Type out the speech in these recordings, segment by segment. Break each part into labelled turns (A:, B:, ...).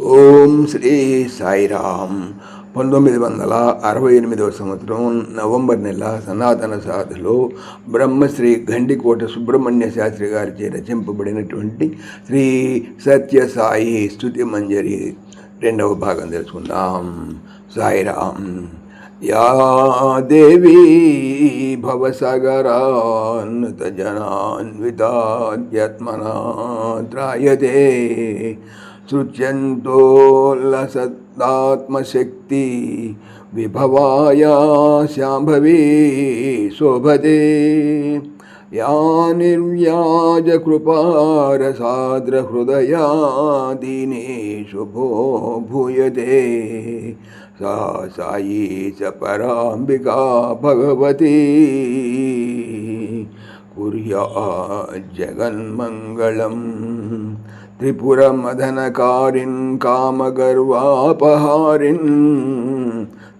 A: ఓం శ్రీ సాయిరామ్. పంతొమ్మిది వందల అరవై ఎనిమిదవ సంవత్సరం నవంబర్ నెల సనాతన సాధులో బ్రహ్మశ్రీ గండికోట సుబ్రహ్మణ్య శాస్త్రి గారిచే రచింపబడినటువంటి శ్రీ సత్య సాయి స్థుతి మంజరి రెండవ భాగం తెలుసుకుందాం. సాయిరామ్. యా దేవీ భవసగరాన్వితాద్యత్మనా త్రాయతే श्रुत्यन्तोल्लसत्तात्मशक्ति विभवाया शाम्भवी शोभते या निर्व्याजकृपारसाद्रहृदया दीनेषु भो भूयते सा सायी च पराम्बिका भगवती कुर्या जगन्मङ्गलम् त्रिपुरमदनकारिन् कामगर्वापहारिन्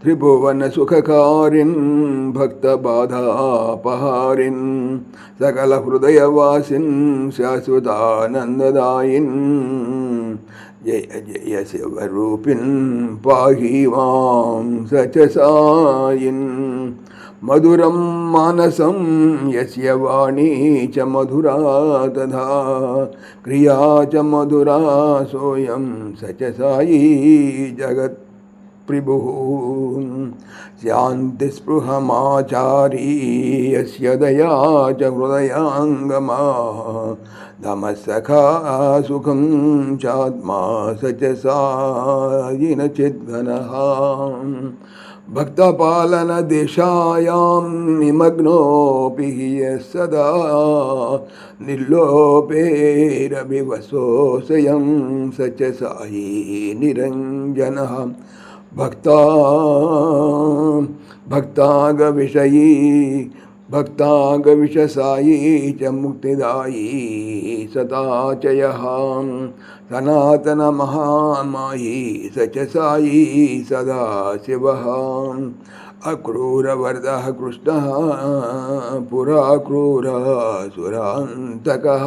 A: त्रिभुवनसुखकारिन् भक्तबाधापहारिन् सकलहृदयवासिन् शाश्वतानन्ददायिन् जय जय शिवरूपिन् पाहि मां स च सायिन् मधुरं मानसं वाणी च मधुरा तथा क्रिया च मधुरा सोऽयं स च सायी प्रभुः शान्तिस्पृहमाचारी यस्य दया च हृदयाङ्गमा सुखं चात्मा स च सायिन चिद्घनः भक्तपालनदिशायां निमग्नोऽपि यः सदा निर्लोपेरभिवसोऽसयं स च सायी निरञ्जनः भक्ता भक्तागविषयी भक्तागविषसायी च मुक्तिदायी सदा च यः सनातनमहामायी स च सायी सदा शिवः अक्रूरवरदः कृष्णः, पुरा क्रूरसुरान्तकः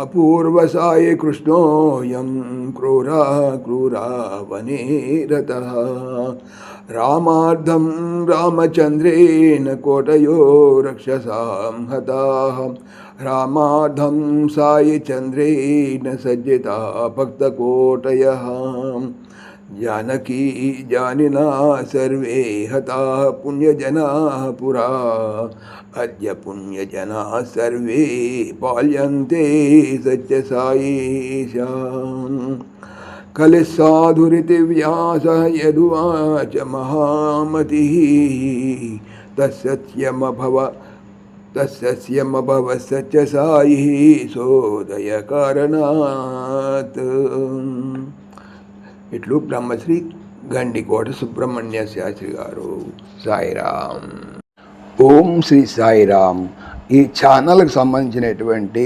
A: अपूर्वसायि कृष्णोऽयं क्रूरा क्रूरा वने रतः रामार्धं रामचन्द्रेण कोटयो रक्षसां हताः रामार्धं सायिचन्द्रेण सज्जिता भक्तकोटयः। जानकी जानिना सर्वे हताः पुण्यजनाः पुरा। अद्य पुण्यजनाः सर्वे पाल्यन्ते सत्यसायीशाम् कलिसाधुरिति व्यासः यदुवाच महामतिः तत्सत्यमभव तत्सस्यमभव सत्यसायिः सोदयकारणात् ఇట్లు బ్రహ్మశ్రీ గండికోట సుబ్రహ్మణ్య శాస్త్రి గారు సాయిరామ్ ఓం శ్రీ సాయిరామ్ ఈ ఛానల్కి సంబంధించినటువంటి